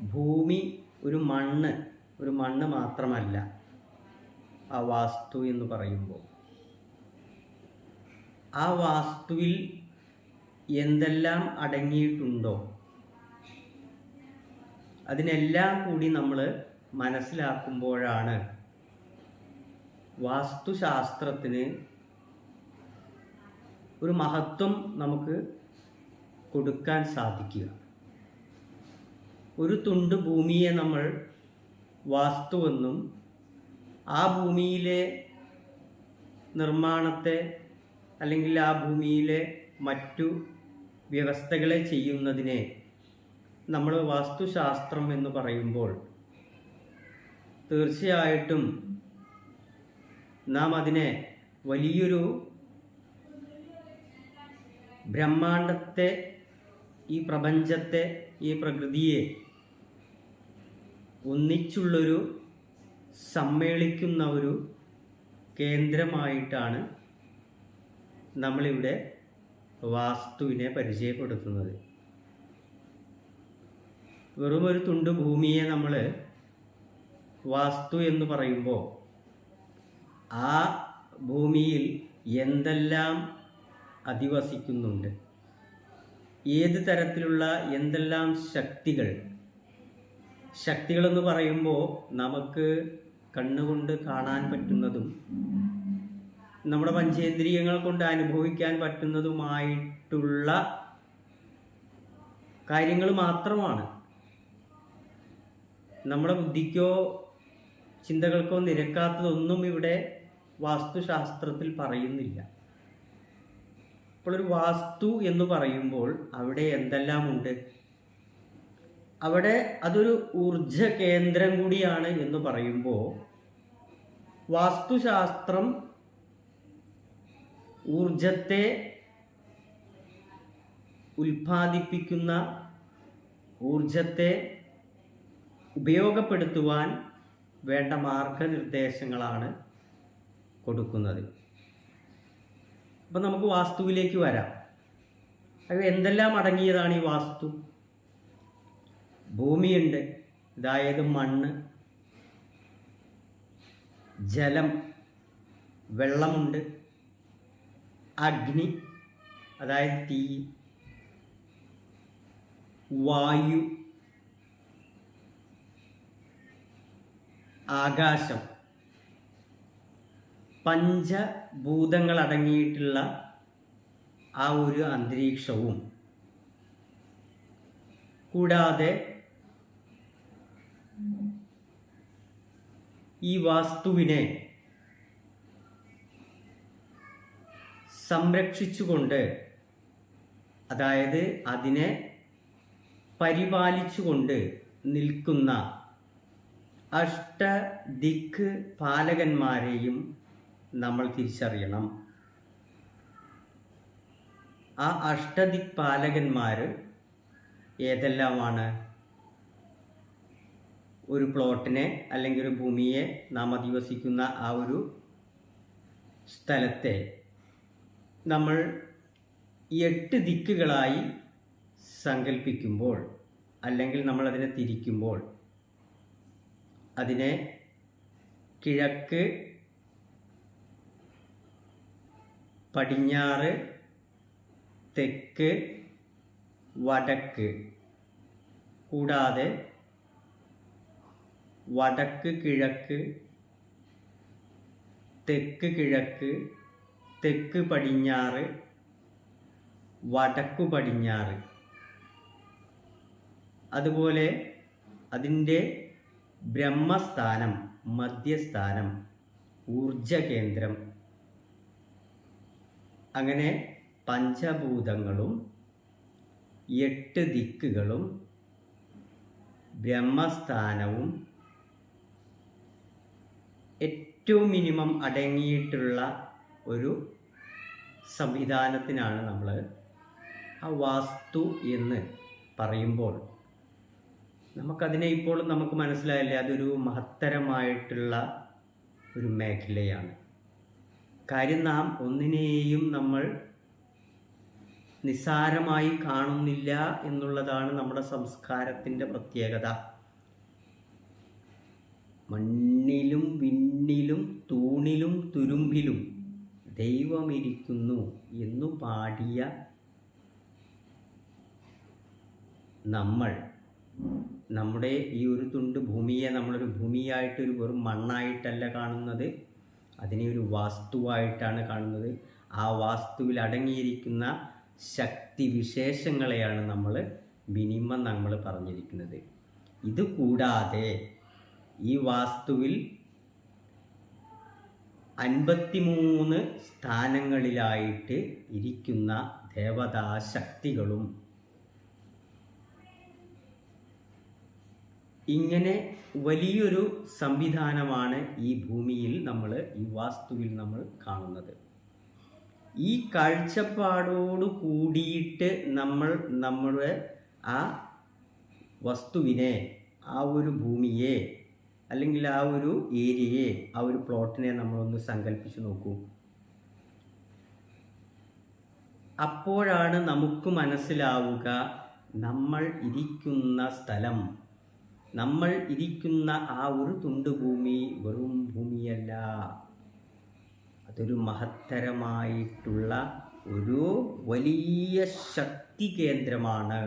ഭൂമി ഒരു മണ്ണ് ഒരു മണ്ണ് മാത്രമല്ല ആ വാസ്തു എന്ന് പറയുമ്പോൾ. ആ വാസ്തുവിൽ എന്തെല്ലാം അടങ്ങിയിട്ടുണ്ടോ? അതിനെല്ലാം കൂടി നമ്മൾ മനസ്സിലാക്കുമ്പോഴാണ് വാസ്തുശാസ്ത്രത്തിന് ഒരു മഹത്വം നമുക്ക് കൊടുക്കാൻ സാധിക്കുക. ഒരു തുണ്ട് ഭൂമിയെ നമ്മൾ വാസ്തുവെന്നും ആ ഭൂമിയിലെ നിർമ്മാണത്തെ അല്ലെങ്കിൽ ആ ഭൂമിയിലെ മറ്റു വ്യവസ്ഥകളെ ചെയ്യുന്നതിനെ നമ്മൾ വാസ്തുശാസ്ത്രം എന്ന് പറയുമ്പോൾ തീർച്ചയായിട്ടും നാം അതിനെ വലിയൊരു ബ്രഹ്മാണ്ടത്തെ ഈ പ്രപഞ്ചത്തെ ഈ പ്രകൃതിയെ ഒന്നിച്ചുള്ളൊരു സമ്മേളിക്കുന്ന ഒരു കേന്ദ്രമായിട്ടാണ് നമ്മളിവിടെ വാസ്തുവിനെ പരിചയപ്പെടുത്തുന്നത്. വെറും ഒരു തുണ്ട് ഭൂമിയെ നമ്മൾ വാസ്തു എന്ന് പറയുമ്പോൾ ആ ഭൂമിയിൽ എന്തെല്ലാം അധിവസിക്കുന്നുണ്ട്? ഏത് തരത്തിലുള്ള എന്തെല്ലാം ശക്തികൾ ശക്തികളെന്ന് പറയുമ്പോൾ നമുക്ക് കണ്ണുകൊണ്ട് കാണാൻ പറ്റുന്നതും നമ്മുടെ പഞ്ചേന്ദ്രിയങ്ങൾ കൊണ്ട് അനുഭവിക്കാൻ പറ്റുന്നതുമായിട്ടുള്ള കാര്യങ്ങൾ മാത്രമാണ്. നമ്മുടെ ബുദ്ധിക്കോ ചിന്തകൾക്കോ നിരക്കാത്തതൊന്നും ഇവിടെ വാസ്തുശാസ്ത്രത്തിൽ പറയുന്നില്ല. അപ്പോൾ ഒരു വാസ്തു എന്ന് പറയുമ്പോൾ അവിടെ എന്തെല്ലാം ഉണ്ട് അവിടെ അതൊരു ഊർജ കേന്ദ്രം കൂടിയാണ് എന്ന് പറയുമ്പോൾ വാസ്തുശാസ്ത്രം ഊർജത്തെ ഉൽപ്പാദിപ്പിക്കുന്ന ഊർജത്തെ ഉപയോഗപ്പെടുത്തുവാൻ വേണ്ട മാർഗനിർദ്ദേശങ്ങളാണ് കൊടുക്കുന്നത്. അപ്പം നമുക്ക് വാസ്തുവിലേക്ക് വരാം. അത് എന്തെല്ലാം അടങ്ങിയതാണ് ഈ വാസ്തു? ഭൂമിയുണ്ട്. അതായത് മണ്ണ്. ജലം. വെള്ളമുണ്ട്. അഗ്നി. അതായത് തീ. വായു. ആകാശം. പഞ്ചഭൂതങ്ങൾ അടങ്ങിയിട്ടുള്ള ആ ഒരു അന്തരീക്ഷവും. കൂടാതെ ഈ വാസ്തുവിനെ സംരക്ഷിച്ചുകൊണ്ട് അതായത് അതിനെ പരിപാലിച്ചുകൊണ്ട് നിൽക്കുന്ന അഷ്ടദിക്ക് പാലകന്മാരെയും നമ്മൾ തിരിച്ചറിയണം. ആ അഷ്ടദിക് പാലകന്മാർ ഏതെല്ലാമാണ്? ഒരു പ്ലോട്ടിനെ അല്ലെങ്കിൽ ഒരു ഭൂമിയെ നാം അധിവസിക്കുന്ന ആ ഒരു സ്ഥലത്തെ നമ്മൾ എട്ട് ദിക്കുകളായി സങ്കല്പിക്കുമ്പോൾ അല്ലെങ്കിൽ നമ്മൾ അതിനെ തിരിക്കുമ്പോൾ അതിനെ കിഴക്ക് പടിഞ്ഞാറ് തെക്ക് വടക്ക് കൂടാതെ വടക്ക് കിഴക്ക് തെക്ക് കിഴക്ക് തെക്ക് പടിഞ്ഞാറ് വടക്കു പടിഞ്ഞാറ്. അതുപോലെ അതിന്റെ ബ്രഹ്മസ്ഥാനം മധ്യസ്ഥാനം ഊർജ കേന്ദ്രം അങ്ങനെ പഞ്ചഭൂതങ്ങളും എട്ട് ദിക്കുകളും ബ്രഹ്മസ്ഥാനവും ഏറ്റവും മിനിമം അടങ്ങിയിട്ടുള്ള ഒരു സംവിധാനത്തിനാണ് നമ്മൾ ആ വാസ്തു എന്ന് പറയുമ്പോൾ. നമുക്കതിനെ ഇപ്പോൾ നമുക്ക് മനസ്സിലായില്ലേ? അതൊരു മഹത്തരമായിട്ടുള്ള ഒരു മേഖലയാണ്. കാര്യം നാം ഒന്നിനെയും നമ്മൾ നിസ്സാരമായി കാണുന്നില്ല എന്നുള്ളതാണ് നമ്മുടെ സംസ്കാരത്തിന്റെ പ്രത്യേകത. മണ്ണിലും വിണ്ണിലും തൂണിലും തുരുമ്പിലും ദൈവമിരിക്കുന്നു എന്നു പാടിയ നമ്മൾ. നമ്മുടെ ഈ ഒരു തുണ്ട് ഭൂമിയെ നമ്മളൊരു ഭൂമിയായിട്ടൊരു വെറും മണ്ണായിട്ടല്ല കാണുന്നത്. അതിനെ ഒരു വാസ്തുവായിട്ടാണ് കാണുന്നത്. ആ വാസ്തുവിൽ അടങ്ങിയിരിക്കുന്ന ശക്തി വിശേഷങ്ങളെയാണ് നമ്മൾ മിനിമം നമ്മൾ പറഞ്ഞിരിക്കുന്നത്. ഇത് കൂടാതെ ഈ വാസ്തുവിൽ അൻപത്തിമൂന്ന് സ്ഥാനങ്ങളിലായിട്ട് ഇരിക്കുന്ന ദേവതാശക്തികളും ഇങ്ങനെ വലിയൊരു സംവിധാനമാണ് ഈ ഭൂമിയിൽ നമ്മൾ ഈ വാസ്തുവിൽ നമ്മൾ കാണുന്നത്. ഈ കാഴ്ചപ്പാടോട് കൂടിയിട്ട് നമ്മൾ നമ്മുടെ ആ വസ്തുവിനെ ആ ഒരു ഭൂമിയെ അല്ലെങ്കിൽ ആ ഒരു ഏരിയയെ ആ ഒരു പ്ലോട്ടിനെ നമ്മളൊന്ന് സങ്കല്പിച്ച് നോക്കൂ. അപ്പോഴാണ് നമുക്ക് മനസ്സിലാവുക നമ്മൾ ഇരിക്കുന്ന സ്ഥലം നമ്മൾ ഇരിക്കുന്ന ആ ഒരു തുണ്ടുഭൂമി വെറും ഭൂമിയല്ല. അതൊരു മഹത്തരമായിട്ടുള്ള ഒരു വലിയ ശക്തി കേന്ദ്രമാണ്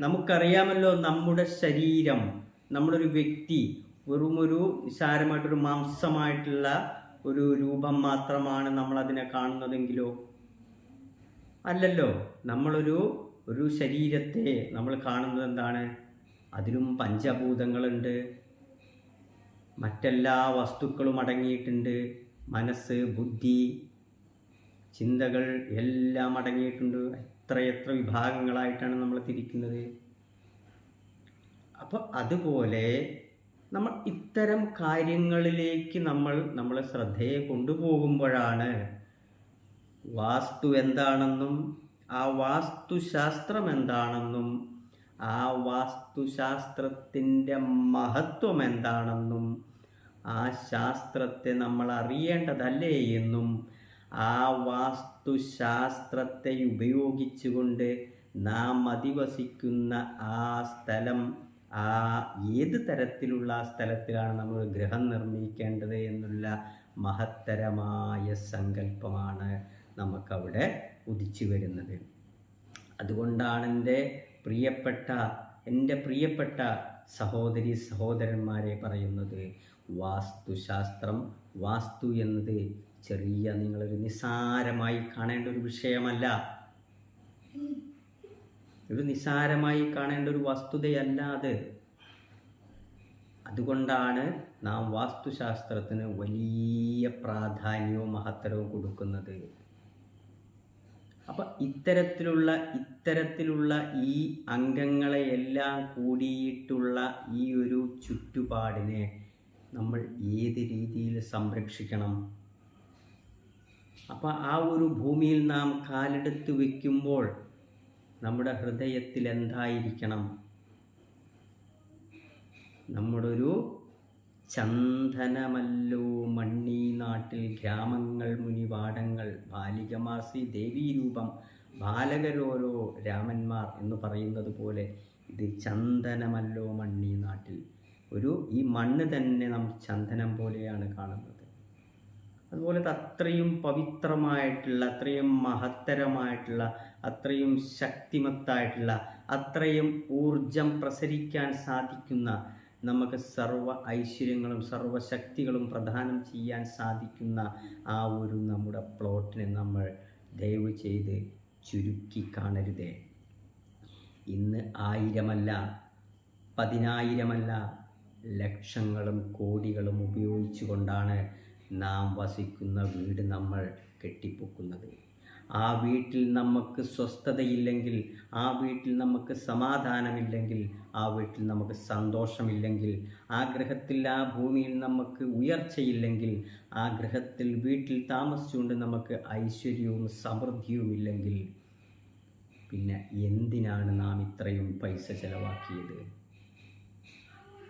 നമുക്കറിയാമല്ലോ നമ്മുടെ ശരീരം. നമ്മളൊരു വ്യക്തി വെറും ഒരു നിസാരമായിട്ടൊരു മാംസമായിട്ടുള്ള ഒരു രൂപം മാത്രമാണ് നമ്മൾ അതിനെ കാണുന്നതെങ്കിലോ? അല്ലല്ലോ. നമ്മളൊരു ഒരു ശരീരത്തെ നമ്മൾ കാണുന്നത് എന്താണ്? അതിലും പഞ്ചഭൂതങ്ങളുണ്ട്. മറ്റെല്ലാ വസ്തുക്കളും അടങ്ങിയിട്ടുണ്ട്. മനസ്സ് ബുദ്ധി ചിന്തകൾ എല്ലാം അടങ്ങിയിട്ടുണ്ട്. എത്രയെത്ര വിഭാഗങ്ങളായിട്ടാണ് നമ്മൾ തിരിക്കുന്നത്? അപ്പോൾ അതുപോലെ നമ്മൾ ഇത്തരം കാര്യങ്ങളിലേക്ക് നമ്മൾ നമ്മളെ ശ്രദ്ധയെ കൊണ്ടുപോകുമ്പോഴാണ് വാസ്തു എന്താണെന്നും ആ വാസ്തുശാസ്ത്രം എന്താണെന്നും ആ വാസ്തുശാസ്ത്രത്തിന്റെ മഹത്വം എന്താണെന്നും ആ ശാസ്ത്രത്തെ നമ്മൾ അറിയേണ്ടതല്ലേ എന്നും ആ വാസ്തുശാസ്ത്രത്തെ ഉപയോഗിച്ചുകൊണ്ട് നാം അധിവസിക്കുന്ന ആ സ്ഥലം ആ ഏത് തരത്തിലുള്ള സ്ഥലത്തിലാണ് നമ്മൾ ഗൃഹം നിർമ്മിക്കേണ്ടത് എന്നുള്ള മഹത്തരമായ സങ്കല്പമാണ് നമുക്കവിടെ ഉദിച്ചു വരുന്നത്. അതുകൊണ്ടാണ് എന്റെ പ്രിയപ്പെട്ട എന്റെ പ്രിയപ്പെട്ട സഹോദരി സഹോദരന്മാരെ പറയുന്നത് വാസ്തുശാസ്ത്രം വാസ്തു എന്നത് ചെറിയ നിങ്ങളൊരു നിസാരമായി കാണേണ്ട ഒരു വിഷയമല്ല. ഒരു നിസാരമായി കാണേണ്ട ഒരു വസ്തുതയല്ലാതെ. അതുകൊണ്ടാണ് നാം വാസ്തുശാസ്ത്രത്തിന് വലിയ പ്രാധാന്യവും മഹത്തരവും കൊടുക്കുന്നത്. അപ്പം ഇത്തരത്തിലുള്ള ഇത്തരത്തിലുള്ള ഈ അംഗങ്ങളെയെല്ലാം കൂടിയിട്ടുള്ള ഈ ഒരു ചുറ്റുപാടിനെ നമ്മൾ ഏത് രീതിയിൽ സംരക്ഷിക്കണം? അപ്പം ആ ഒരു ഭൂമിയിൽ നാം കാലെടുത്ത് വയ്ക്കുമ്പോൾ നമ്മുടെ ഹൃദയത്തിൽ എന്തായിരിക്കണം? നമ്മുടെ ഒരു ചന്ദനമല്ലോ മണ്ണി നാട്ടിൽ ഗ്രാമങ്ങൾ മുനിവാടങ്ങൾ ബാലികമാസി ദേവീരൂപം ബാലകരോരോ രാമന്മാർ എന്ന് പറയുന്നത് പോലെ ഇത് ചന്ദനമല്ലോ മണ്ണി നാട്ടിൽ. ഒരു ഈ മണ്ണ് തന്നെ നാം ചന്ദനം പോലെയാണ് കാണുന്നത്. അതുപോലെ അത്രയും പവിത്രമായിട്ടുള്ള അത്രയും മഹത്തരമായിട്ടുള്ള അത്രയും ശക്തിമത്തായിട്ടുള്ള അത്രയും ഊർജം പ്രസരിക്കാൻ സാധിക്കുന്ന നമുക്ക് സർവ ഐശ്വര്യങ്ങളും സർവശക്തികളും പ്രദാനം ചെയ്യാൻ സാധിക്കുന്ന ആ ഒരു നമ്മുടെ പ്ലോട്ടിനെ നമ്മൾ ദയവ് ചെയ്ത് ചുരുക്കി കാണരുതേ. ഇന്ന് ആയിരമല്ല പതിനായിരമല്ല ലക്ഷങ്ങളും കോടികളും ഉപയോഗിച്ചുകൊണ്ടാണ് നാം വസിക്കുന്ന വീട് നമ്മൾ കെട്ടിപ്പൊക്കുന്നത്. ആ വീട്ടിൽ നമുക്ക് സ്വസ്ഥതയില്ലെങ്കിൽ ആ വീട്ടിൽ നമുക്ക് സമാധാനമില്ലെങ്കിൽ ആ വീട്ടിൽ നമുക്ക് സന്തോഷമില്ലെങ്കിൽ ആ ഗ്രഹത്തിൽ ആ ഭൂമിയിൽ നമുക്ക് ഉയർച്ചയില്ലെങ്കിൽ ആ ഗ്രഹത്തിൽ വീട്ടിൽ താമസിച്ചുകൊണ്ട് നമുക്ക് ഐശ്വര്യവും സമൃദ്ധിയും ഇല്ലെങ്കിൽ പിന്നെ എന്തിനാണ് നാം ഇത്രയും പൈസ ചെലവാക്കിയത്?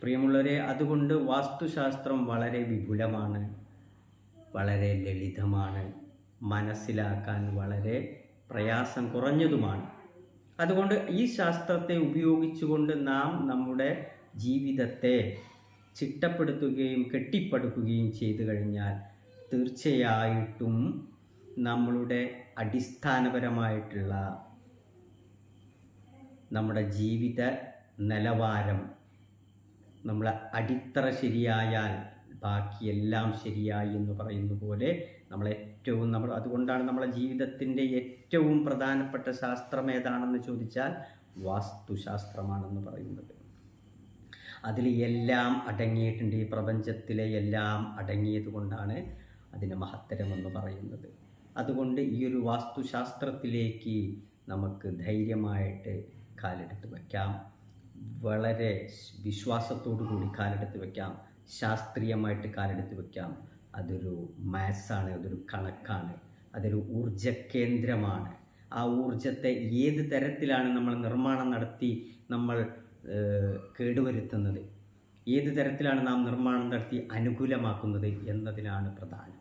പ്രിയമുള്ളവരെ അതുകൊണ്ട് വാസ്തുശാസ്ത്രം വളരെ വിപുലമാണ് വളരെ ലളിതമാണ്. മനസ്സിലാക്കാൻ വളരെ പ്രയാസം കുറഞ്ഞതുമാണ്. അതുകൊണ്ട് ഈ ശാസ്ത്രത്തെ ഉപയോഗിച്ചുകൊണ്ട് നാം നമ്മുടെ ജീവിതത്തെ ചിട്ടപ്പെടുത്തുകയും കെട്ടിപ്പടുക്കുകയും ചെയ്തു കഴിഞ്ഞാൽ തീർച്ചയായിട്ടും നമ്മളുടെ അടിസ്ഥാനപരമായിട്ടുള്ള നമ്മുടെ ജീവിത നിലവാരം നമ്മളെ അടിത്തറ ശരിയായാൽ ബാക്കിയെല്ലാം ശരിയായി എന്ന് പറയുന്ന പോലെ നമ്മൾ ഏറ്റവും നമ്മൾ അതുകൊണ്ടാണ് നമ്മളെ ജീവിതത്തിന്റെ ഏറ്റവും പ്രധാനപ്പെട്ട ശാസ്ത്രം ഏതാണെന്ന് ചോദിച്ചാൽ വാസ്തുശാസ്ത്രമാണെന്ന് പറയുന്നത്. അതിൽ എല്ലാം അടങ്ങിയിട്ടുണ്ട് ഈ പ്രപഞ്ചത്തിലെ എല്ലാം അടങ്ങിയത് കൊണ്ടാണ് അതിന് മഹത്തരമെന്ന് പറയുന്നത്. അതുകൊണ്ട് ഈ ഒരു വാസ്തുശാസ്ത്രത്തിലേക്ക് നമുക്ക് ധൈര്യമായിട്ട് കാലെടുത്ത് വയ്ക്കാം. വളരെ വിശ്വാസത്തോടു കൂടി കാലെടുത്ത് വയ്ക്കാം. ശാസ്ത്രീയമായിട്ട് കാലെടുത്ത് വയ്ക്കാം. അതൊരു മാത്സാണ് അതൊരു കണക്കാണ് അതൊരു ഊർജ കേന്ദ്രമാണ് ആ ഊർജത്തെ ഏത് തരത്തിലാണ് നമ്മൾ നിർമ്മാണം നടത്തി നമ്മൾ കേടുവരുത്തുന്നത്? ഏത് തരത്തിലാണ് നാം നിർമ്മാണം നടത്തി അനുകൂലമാക്കുന്നത് എന്നതിലാണ് പ്രധാനം.